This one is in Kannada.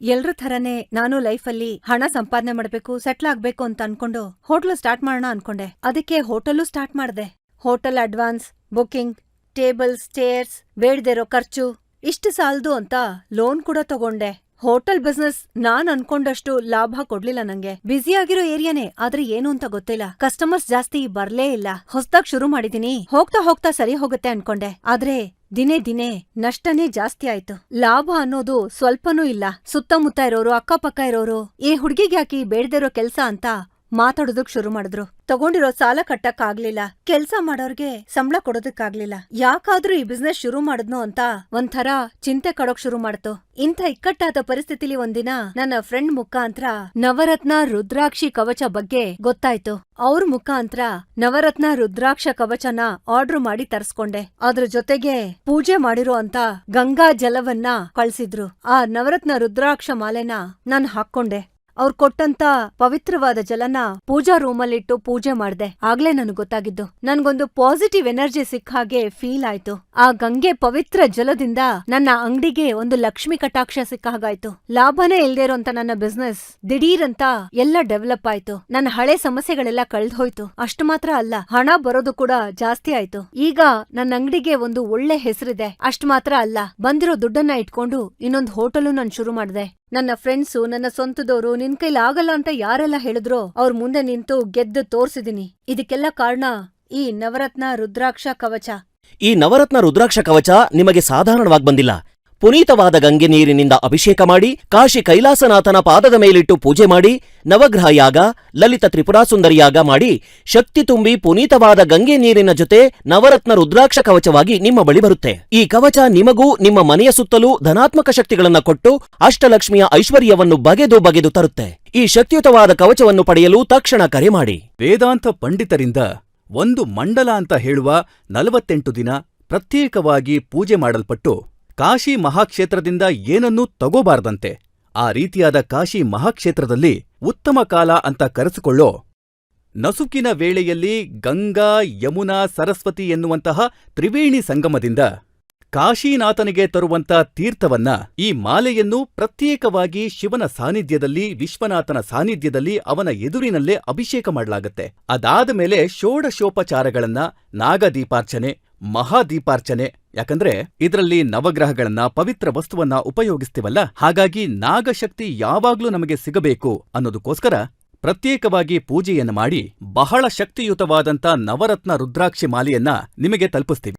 ಎಲ್ರ ಥರನೇ ನಾನು ಲೈಫಲ್ಲಿ ಹಣ ಸಂಪಾದನೆ ಮಾಡ್ಬೇಕು ಸೆಟ್ಲ್ ಆಗ್ಬೇಕು ಅಂತ ಅನ್ಕೊಂಡು ಹೋಟ್ಲು ಸ್ಟಾರ್ಟ್ ಮಾಡೋಣ ಅನ್ಕೊಂಡೆ. ಅದಕ್ಕೆ ಹೋಟಲ್ಲೂ ಸ್ಟಾರ್ಟ್ ಮಾಡಿದೆ. Hotel advance booking tables chairs ಬೇಡ್ದಿರೋ ಖರ್ಚು, ಇಷ್ಟು ಸಾಲದು ಅಂತ ಲೋನ್ ಕೂಡ ತಗೊಂಡೆ. ಹೋಟೆಲ್ ಬಿಸ್ನೆಸ್ ನಾನ್ ಅನ್ಕೊಂಡಷ್ಟು ಲಾಭ ಕೊಡ್ಲಿಲ್ಲ ನಂಗೆ. ಬ್ಯುಸಿ ಆಗಿರೋ ಏರಿಯಾನೇ, ಆದ್ರೆ ಏನು ಅಂತ ಗೊತ್ತಿಲ್ಲ. ಕಸ್ಟಮರ್ಸ್ ಜಾಸ್ತಿ ಬರ್ಲೇ ಇಲ್ಲ. ಹೊಸ್ದಾಗ್ ಶುರು ಮಾಡಿದೀನಿ. ಹೋಗ್ತಾ ಹೋಗ್ತಾ ಸರಿ ಹೋಗುತ್ತೆ ಅನ್ಕೊಂಡೆ. ಆದ್ರೆ ದಿನೇ ದಿನೇ ನಷ್ಟನೇ ಜಾಸ್ತಿ ಆಯ್ತು. ಲಾಭ ಅನ್ನೋದು ಸ್ವಲ್ಪನೂ ಇಲ್ಲ. ಸುತ್ತಮುತ್ತ ಇರೋರು, ಅಕ್ಕಪಕ್ಕ ಇರೋರು, ಈ ಹುಡ್ಗಿಗ್ಯಾಕಿ ಬೇಡ್ದಿರೋ ಕೆಲ್ಸ ಅಂತ ಮಾತಾಡೋದಕ್ ಶುರು ಮಾಡಿದ್ರು. ತಗೊಂಡಿರೋ ಸಾಲ ಕಟ್ಟಕ್ ಆಗ್ಲಿಲ್ಲ ಕೆಲ್ಸ ಮಾಡೋರ್ಗೆ ಸಂಬಳ ಕೊಡೋದಕ್ಕಾಗ್ಲಿಲ್ಲ. ಯಾಕಾದ್ರೂ ಈ ಬಿಸ್ನೆಸ್ ಶುರು ಮಾಡಿದ್ನೋ ಅಂತ ಒಂಥರ ಚಿಂತೆ ಕಡೋಕ್ ಶುರು ಮಾಡ್ತು. ಇಂಥ ಇಕ್ಕಟ್ಟಾದ ಪರಿಸ್ಥಿತಿಲಿ ಒಂದಿನ ನನ್ನ ಫ್ರೆಂಡ್ ಮುಖಾಂತರ ನವರತ್ನ ರುದ್ರಾಕ್ಷಿ ಕವಚ ಬಗ್ಗೆ ಗೊತ್ತಾಯ್ತು. ಅವ್ರ ಮುಖಾಂತರ ನವರತ್ನ ರುದ್ರಾಕ್ಷ ಕವಚನ ಆರ್ಡರ್ ಮಾಡಿ ತರ್ಸ್ಕೊಂಡೆ. ಅದ್ರ ಜೊತೆಗೆ ಪೂಜೆ ಮಾಡಿರೋ ಅಂತ ಗಂಗಾ ಜಲವನ್ನ ಕಳ್ಸಿದ್ರು. ಆ ನವರತ್ನ ರುದ್ರಾಕ್ಷ ಮಾಲೆನ ನಾನ್ ಹಾಕ್ಕೊಂಡೆ. ಅವ್ರ್ ಕೊಟ್ಟಂತ ಪವಿತ್ರವಾದ ಜಲನ ಪೂಜಾ ರೂಮಲ್ಲಿಟ್ಟು ಪೂಜೆ ಮಾಡ್ದೆ. ಆಗ್ಲೇ ನನಗ್ ಗೊತ್ತಾಗಿದ್ದು. ನನ್ಗೊಂದು ಪಾಸಿಟಿವ್ ಎನರ್ಜಿ ಸಿಕ್ಕ ಹಾಗೆ ಫೀಲ್ ಆಯ್ತು. ಆ ಗಂಗೆ ಪವಿತ್ರ ಜಲದಿಂದ ನನ್ನ ಅಂಗಡಿಗೆ ಒಂದು ಲಕ್ಷ್ಮಿ ಕಟಾಕ್ಷ ಸಿಕ್ಕ ಹಾಗಾಯ್ತು. ಲಾಭನೇ ಇಲ್ದೇ ಇರೋಂತ ನನ್ನ ಬಿಸ್ನೆಸ್ ದಿಢೀರಂತ ಎಲ್ಲ ಡೆವಲಪ್ ಆಯ್ತು. ನನ್ನ ಹಳೆ ಸಮಸ್ಯೆಗಳೆಲ್ಲ ಕಳ್ದ್ ಹೋಯ್ತು ಅಷ್ಟು ಮಾತ್ರ ಅಲ್ಲ, ಹಣ ಬರೋದು ಕೂಡ ಜಾಸ್ತಿ ಆಯ್ತು. ಈಗ ನನ್ನ ಅಂಗಡಿಗೆ ಒಂದು ಒಳ್ಳೆ ಹೆಸರಿದೆ. ಅಷ್ಟು ಮಾತ್ರ ಅಲ್ಲ, ಬಂದಿರೋ ದುಡ್ಡನ್ನ ಇಟ್ಕೊಂಡು ಇನ್ನೊಂದು ಹೋಟೆಲು ನಾನು ಶುರು ಮಾಡ್ದೆ. ನನ್ನ ಫ್ರೆಂಡ್ಸು, ನನ್ನ ಸ್ವಂತದವರು ನಿನ್ ಆಗಲ್ಲ ಅಂತ ಯಾರೆಲ್ಲ ಹೇಳಿದ್ರೋ ಅವ್ರ ಮುಂದೆ ನಿಂತು ಗೆದ್ದು ತೋರ್ಸಿದೀನಿ. ಇದಕ್ಕೆಲ್ಲ ಕಾರಣ ಈ ನವರತ್ನ ರುದ್ರಾಕ್ಷ ಕವಚ. ಈ ನವರತ್ನ ರುದ್ರಾಕ್ಷ ಕವಚ ನಿಮಗೆ ಸಾಧಾರಣವಾಗಿ ಬಂದಿಲ್ಲ. ಪುನೀತವಾದ ಗಂಗೆ ನೀರಿನಿಂದ ಅಭಿಷೇಕ ಮಾಡಿ, ಕಾಶಿ ಕೈಲಾಸನಾಥನ ಪಾದದ ಮೇಲಿಟ್ಟು ಪೂಜೆ ಮಾಡಿ, ನವಗ್ರಹ ಯಾಗ, ಲಲಿತ ತ್ರಿಪುರಾಸುಂದರಿಯಾಗ ಮಾಡಿ, ಶಕ್ತಿ ತುಂಬಿ ಪುನೀತವಾದ ಗಂಗೆ ನೀರಿನ ಜೊತೆ ನವರತ್ನ ರುದ್ರಾಕ್ಷ ಕವಚವಾಗಿ ನಿಮ್ಮ ಬಳಿ ಬರುತ್ತೆ. ಈ ಕವಚ ನಿಮಗೂ, ನಿಮ್ಮ ಮನೆಯ ಸುತ್ತಲೂ ಧನಾತ್ಮಕ ಶಕ್ತಿಗಳನ್ನು ಕೊಟ್ಟು ಅಷ್ಟಲಕ್ಷ್ಮಿಯ ಐಶ್ವರ್ಯವನ್ನು ಬಗೆದು ಬಗೆದು ತರುತ್ತೆ. ಈ ಶಕ್ತಿಯುತವಾದ ಕವಚವನ್ನು ಪಡೆಯಲು ತಕ್ಷಣ ಕರೆ ಮಾಡಿ. ವೇದಾಂತ ಪಂಡಿತರಿಂದ ಒಂದು ಮಂಡಲ ಅಂತ ಹೇಳುವ ನಲವತ್ತೆಂಟು ದಿನ ಪ್ರತ್ಯೇಕವಾಗಿ ಪೂಜೆ ಮಾಡಲ್ಪಟ್ಟು ಕಾಶಿ ಮಹಾಕ್ಷೇತ್ರದಿಂದ ಏನನ್ನೂ ತಗೋಬಾರ್ದಂತೆ. ಆ ರೀತಿಯಾದ ಕಾಶಿ ಮಹಾಕ್ಷೇತ್ರದಲ್ಲಿ ಉತ್ತಮ ಕಾಲ ಅಂತ ಕರೆಸಿಕೊಳ್ಳೋ ನಸುಕಿನ ವೇಳೆಯಲ್ಲಿ ಗಂಗಾ, ಯಮುನಾ, ಸರಸ್ವತಿ ಎನ್ನುವಂತಹ ತ್ರಿವೇಣಿ ಸಂಗಮದಿಂದ ಕಾಶೀನಾಥನಿಗೆ ತರುವಂತ ತೀರ್ಥವನ್ನ ಈ ಮಾಲೆಯನ್ನು ಪ್ರತ್ಯೇಕವಾಗಿ ಶಿವನ ಸಾನ್ನಿಧ್ಯದಲ್ಲಿ, ವಿಶ್ವನಾಥನ ಸಾನ್ನಿಧ್ಯದಲ್ಲಿ ಅವನ ಎದುರಿನಲ್ಲೇ ಅಭಿಷೇಕ ಮಾಡಲಾಗತ್ತೆ. ಅದಾದ ಮೇಲೆ ಷೋಡಶೋಪಚಾರಗಳನ್ನ ನಾಗದೀಪಾರ್ಚನೆ ಮಹಾದೀಪಾರ್ಚನೆ. ಯಾಕಂದ್ರೆ ಇದರಲ್ಲಿ ನವಗ್ರಹಗಳನ್ನ, ಪವಿತ್ರ ವಸ್ತುವನ್ನ ಉಪಯೋಗಿಸ್ತೀವಲ್ಲ? ಹಾಗಾಗಿ ನಾಗಶಕ್ತಿ ಯಾವಾಗ್ಲೂ ನಮಗೆ ಸಿಗಬೇಕು ಅನ್ನೋದಕ್ಕೋಸ್ಕರ ಪ್ರತ್ಯೇಕವಾಗಿ ಪೂಜೆಯನ್ನ ಮಾಡಿ ಬಹಳ ಶಕ್ತಿಯುತವಾದಂಥ ನವರತ್ನ ರುದ್ರಾಕ್ಷಿ ಮಾಲೆಯನ್ನ ನಿಮಗೆ ತಲುಪಿಸ್ತೀವಿ.